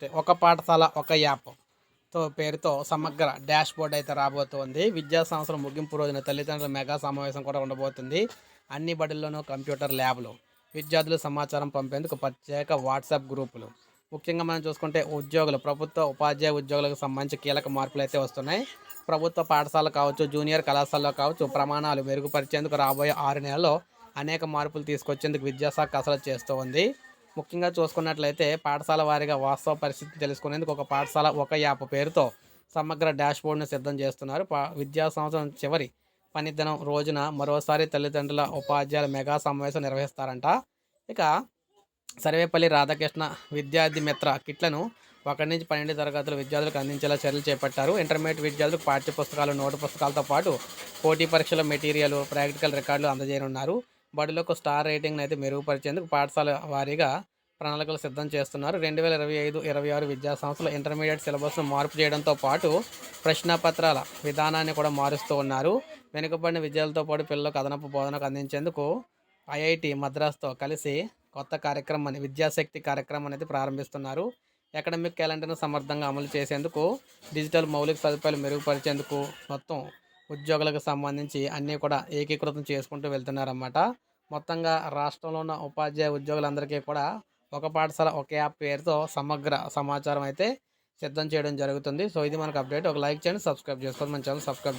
అంటే ఒక పాఠశాల ఒక యాప్తో పేరుతో సమగ్ర డాష్ బోర్డ్ అయితే రాబోతోంది. విద్యా సంవత్సరం ముగింపు రోజున తల్లిదండ్రుల మెగా సమావేశం కూడా ఉండబోతుంది. అన్ని బడుల్లోనూ కంప్యూటర్ ల్యాబ్లు విద్యార్థులు సమాచారం పంపేందుకు ప్రత్యేక వాట్సాప్ గ్రూపులు. ముఖ్యంగా మనం చూసుకుంటే ఉద్యోగులు ప్రభుత్వ ఉపాధ్యాయ ఉద్యోగులకు సంబంధించి కీలక మార్పులు అయితే వస్తున్నాయి. ప్రభుత్వ పాఠశాల కావచ్చు జూనియర్ కళాశాలలో కావచ్చు ప్రమాణాలు మెరుగుపరిచేందుకు రాబోయే ఆరు నెలల్లో అనేక మార్పులు తీసుకొచ్చేందుకు విద్యాశాఖ అసలు చేస్తూ ఉంది ముఖ్యంగా చూసుకున్నట్లయితే పాఠశాల వారిగా వాస్తవ పరిస్థితి తెలుసుకునేందుకు ఒక పాఠశాల ఒక యాప్ పేరుతో సమగ్ర డాష్బోర్డ్ను సిద్ధం చేస్తున్నారు. పా- విద్యా సంవత్సరం చివరి పనిదినం రోజున మరోసారి తల్లిదండ్రుల ఉపాధ్యాయుల మెగా సమావేశం నిర్వహిస్తారంట. ఇక సర్వేపల్లి రాధాకృష్ణ విద్యార్థి మిత్ర కిట్లను ఒకటి నుంచి పన్నెండు తరగతుల విద్యార్థులకు అందించేలా చర్యలు చేపట్టారు. ఇంటర్మీడియట్ విద్యార్థులకు పాఠ్య పుస్తకాలు నోటు పుస్తకాలతో పాటు పోటీ పరీక్షల మెటీరియల్ ప్రాక్టికల్ రికార్డులు అందజేయనున్నారు. బడిలోకి స్టార్ రేటింగ్ను అయితే మెరుగుపరిచేందుకు పాఠశాల వారీగా ప్రణాళికలు సిద్ధం చేస్తున్నారు. రెండు వేల ఇరవై ఐదు ఇరవై ఆరు విద్యా సంస్థలు ఇంటర్మీడియట్ సిలబస్ను మార్పు చేయడంతో పాటు ప్రశ్నపత్రాల విధానాన్ని కూడా మారుస్తూ ఉన్నారు. వెనుకబడిన విద్యార్థులతో పాటు పిల్లలకు అదనపు బోధనకు అందించేందుకు ఐఐటి మద్రాస్తో కలిసి కొత్త కార్యక్రమాన్ని విద్యాశక్తి కార్యక్రమం అనేది ప్రారంభిస్తున్నారు. అకాడమిక్ క్యాలెండర్ను సమర్థంగా అమలు చేసేందుకు డిజిటల్ మౌలిక సదుపాయాలు మెరుగుపరిచేందుకు మొత్తం ఉద్యోగులకు సంబంధించి అన్నీ కూడా ఏకీకృతం చేసుకుంటూ వెళ్తున్నారన్నమాట. మొత్తంగా రాష్ట్రంలో ఉన్న ఉపాధ్యాయ ఉద్యోగులందరికీ కూడా ఒక పాఠశాల ఒక యాప్ పేరుతో సమగ్ర సమాచారం అయితే సిద్ధం చేయడం జరుగుతుంది. సో ఇది మనకు అప్డేట్. ఒక లైక్ చేయండి సబ్స్క్రైబ్ చేసుకోండి. మన ఛానల్ సబ్స్క్రైబ్